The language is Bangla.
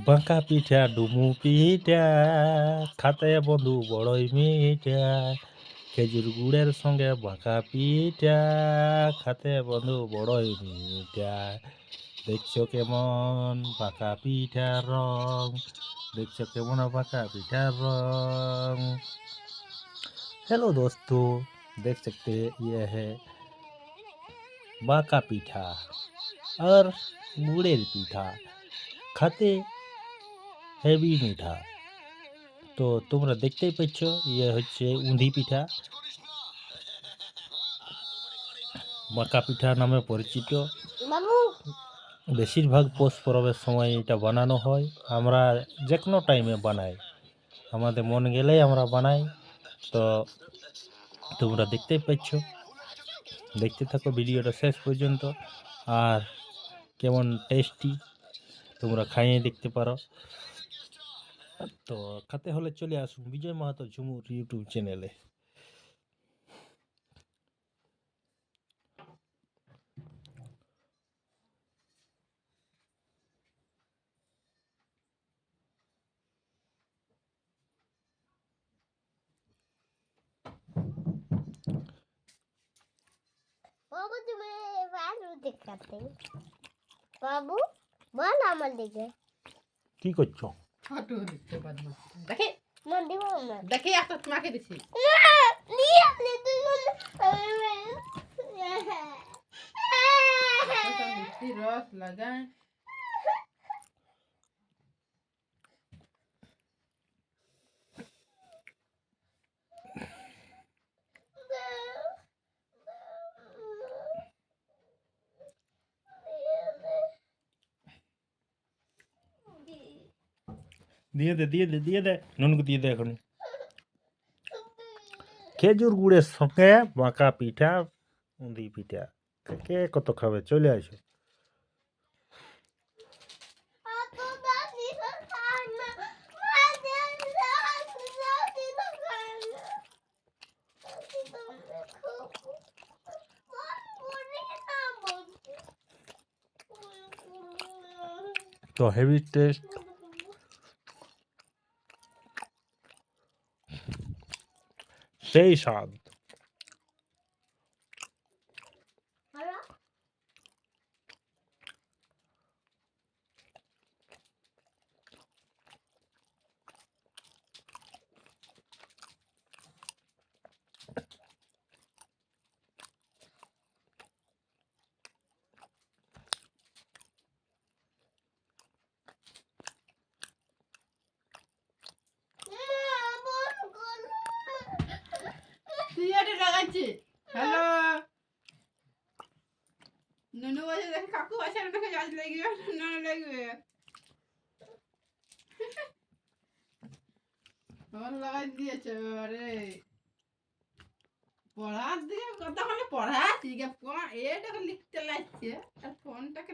বাঁকা পিঠা ডুমু পিঠা খাতে বন্ধু বড়ই মিঠা খেজুর গুড়ের সঙ্গে বাঁকা পিঠা খাতে বন্ধু বড়ই মিঠা দেখছো কেমন বাঁকা পিঠার রং দেখছো কেমন বাঁকা পিঠার রং हेलो दोस्तों देख सकते हैं ये है बाका पीठा और गुड़ेर पीठा খাতে হেভি মিঠা। তো তোমরা দেখতেই পাচ্ছ ইয়ে হচ্ছে উঁধি পিঠা। মাকা পিঠা নামে পরিচিত। বেশিরভাগ পৌষ পরবের সময় এটা বানানো হয়। আমরা যে কোনো টাইমে বানাই। আমাদের মন গেলেই আমরা বানাই। তো তোমরা দেখতেই পাচ্ছ। দেখতে থাকো ভিডিওটা শেষ পর্যন্ত। আর কেমন টেস্টি তোমরা খাইয়ে দেখতে পারো। তো খাতে হলে চলে আসুন বিজয় মাহাতো ঝুমুর ইউটিউব চ্যানেলে। বাবু তুমি বাবু দেখাতে। বাবু বল আমার দিকে। কি করছ? ফটো দেখতে পারব। দেখে দেখে একটা তোমাকে দিছি। রস লাগায় দিয়ে দে দিয়ে দে দিয়ে দে নুনকু দিয়ে দে এখন খেজুর গুড়ের সঙ্গে বাঁকা পিঠা উঁদি পিঠা কে কত খাবে চলে আসো তো হেভি টেস্ট ليش عاد লাগাচ্ছি হ্যালো? নুনু বসে দেখে কাকু বসে দেখে গাছ লাগবে নুনু লাগবে। ফোন লাগাই দিয়েছে আরে। পড়ার দিকে কথা হলে পড়া ঠিক আছে এটাকে লিখতে লাগছে আর ফোনটাকে